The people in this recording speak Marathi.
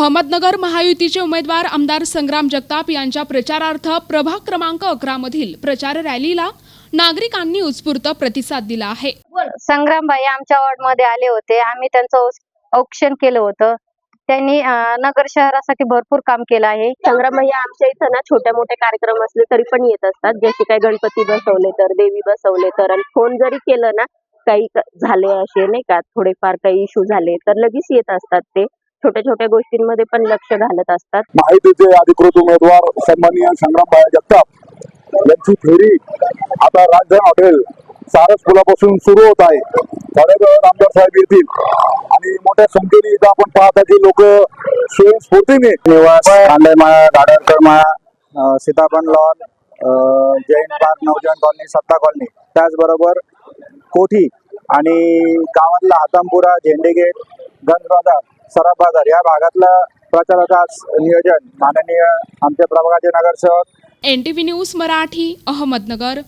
अहमदनगर महायुतीचे उमेदवार आमदार संग्राम जगताप यांच्या प्रचारार्थ प्रभाग क्रमांक अकरा मधील प्रचार रॅलीला नागरिकांनी उत्स्फूर्त प्रतिसाद दिला आहे. संग्राम भाई आमच्या वॉर्डमध्ये आले होते. आम्ही त्यांचं औक्षण केलं होतं. त्यांनी नगर शहरासाठी भरपूर काम केलं आहे. संग्रामय्या आमच्या इथं ना छोटे मोठे कार्यक्रम असले तरी पण येत असतात. जसे काही गणपती बसवले तर देवी बसवले तर आणि फोन जरी केलं ना काही झाले असे नाही का थोडेफार काही इश्यू झाले तर लगेच येत असतात ते. छोट्या छोट्या गोष्टींमध्ये पण लक्ष घालत असतात. माहितीचे अधिकृत उमेदवार सन्माननीय संग्रामबाई जगताप यांची फेरी आता राजधानी हॉटेल सारस पुलापासून सुरू होत आहे. थोड्या आमदार साहेब येतील. आणि मोठ्या संख्येने इथं आपण पाहता की लोक स्वयंस्फूर्तीने गाडरकर माळा सीताफळ lawn Jain park Navjan colony Satta colony. त्याचबरोबर कोठी आणि गावातला हातामपुरा झेंडे गेट गंज बाजार. सराफ बाजार या भागातला प्रचाराचं आज नियोजन. माननीय आमचे प्रभागाचे नगरसेवक N T V news Marathi Ahmednagar.